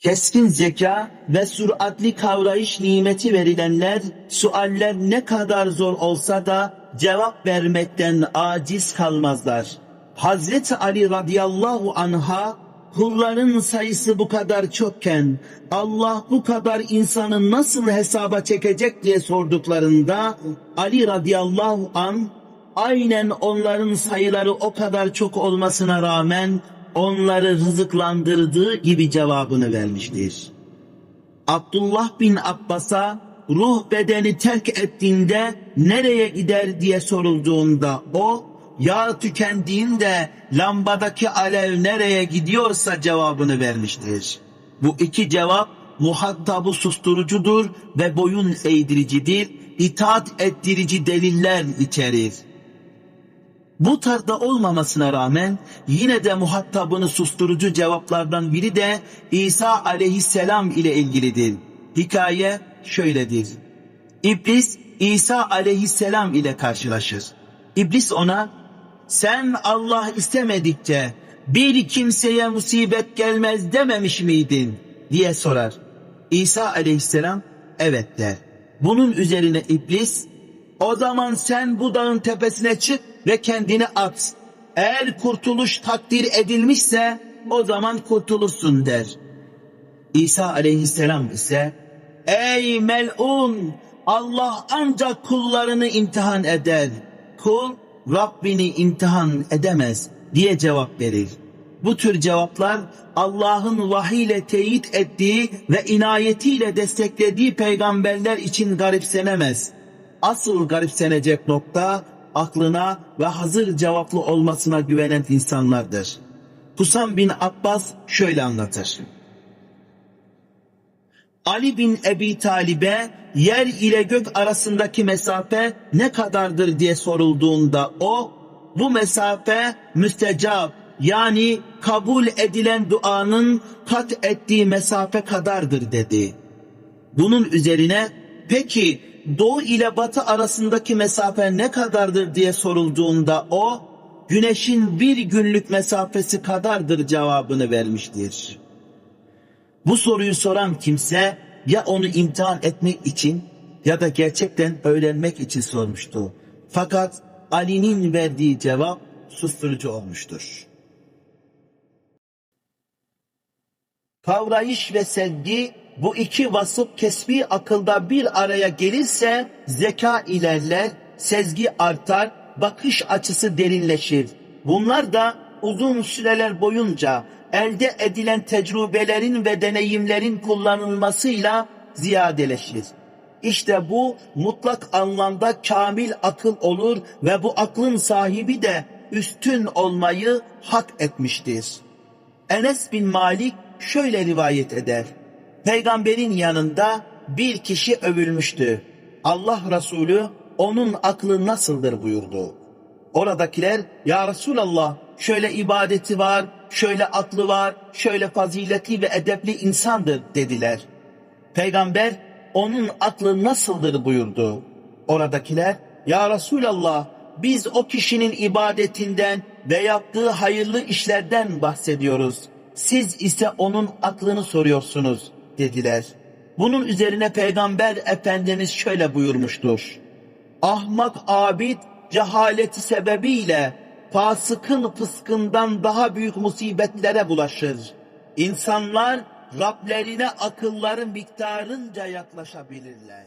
Keskin zeka ve süratli kavrayış nimeti verilenler, sualler ne kadar zor olsa da cevap vermekten aciz kalmazlar. Hazreti Ali radıyallahu anha, kulların sayısı bu kadar çokken, Allah bu kadar insanı nasıl hesaba çekecek diye sorduklarında, Ali radıyallahu an, aynen onların sayıları o kadar çok olmasına rağmen, onları rızıklandırdığı gibi cevabını vermiştir. Abdullah bin Abbas'a ruh bedeni terk ettiğinde nereye gider diye sorulduğunda o yağ tükendiğinde lambadaki alev nereye gidiyorsa cevabını vermiştir. Bu iki cevap muhatabı susturucudur ve boyun eğdiricidir, itaat ettirici deliller içerir. Bu tarzda olmamasına rağmen yine de muhatabını susturucu cevaplardan biri de İsa aleyhisselam ile ilgilidir. Hikaye şöyledir. İblis İsa aleyhisselam ile karşılaşır. İblis ona sen Allah istemedikçe bir kimseye musibet gelmez dememiş miydin diye sorar. İsa aleyhisselam evet der. Bunun üzerine iblis o zaman sen bu dağın tepesine çık ve kendini at. Eğer kurtuluş takdir edilmişse o zaman kurtulursun der. İsa aleyhisselam ise ey melun Allah ancak kullarını imtihan eder. Kul Rabbini imtihan edemez diye cevap verir. Bu tür cevaplar Allah'ın vahiy ile teyit ettiği ve inayetiyle desteklediği peygamberler için garipsenemez. Asıl garipsenecek nokta aklına ve hazır cevaplı olmasına güvenen insanlardır. Husam bin Abbas şöyle anlatır. Ali bin Ebi Talib'e yer ile gök arasındaki mesafe ne kadardır diye sorulduğunda o bu mesafe müstecap yani kabul edilen duanın kat ettiği mesafe kadardır dedi. Bunun üzerine peki doğu ile batı arasındaki mesafe ne kadardır diye sorulduğunda o güneşin bir günlük mesafesi kadardır cevabını vermiştir. Bu soruyu soran kimse ya onu imtihan etmek için ya da gerçekten öğrenmek için sormuştu. Fakat Ali'nin verdiği cevap susturucu olmuştur. Kavrayış ve sevgi bu iki vasıf kesbi akılda bir araya gelirse zeka ilerler, sezgi artar, bakış açısı derinleşir. Bunlar da uzun süreler boyunca elde edilen tecrübelerin ve deneyimlerin kullanılmasıyla ziyadeleşir. İşte bu mutlak anlamda kamil akıl olur ve bu aklın sahibi de üstün olmayı hak etmiştir. Enes bin Malik şöyle rivayet eder. Peygamberin yanında bir kişi övülmüştü. Allah Resulü onun aklı nasıldır buyurdu. Oradakiler ya Resulallah şöyle ibadeti var, şöyle aklı var, şöyle faziletli ve edepli insandır dediler. Peygamber onun aklı nasıldır buyurdu. Oradakiler ya Resulallah biz o kişinin ibadetinden ve yaptığı hayırlı işlerden bahsediyoruz. Siz ise onun aklını soruyorsunuz dediler. Bunun üzerine Peygamber Efendimiz şöyle buyurmuştur. Ahmak abid cehaleti sebebiyle fasıkın fıskından daha büyük musibetlere bulaşır. İnsanlar Rablerine akılları miktarınca yaklaşabilirler.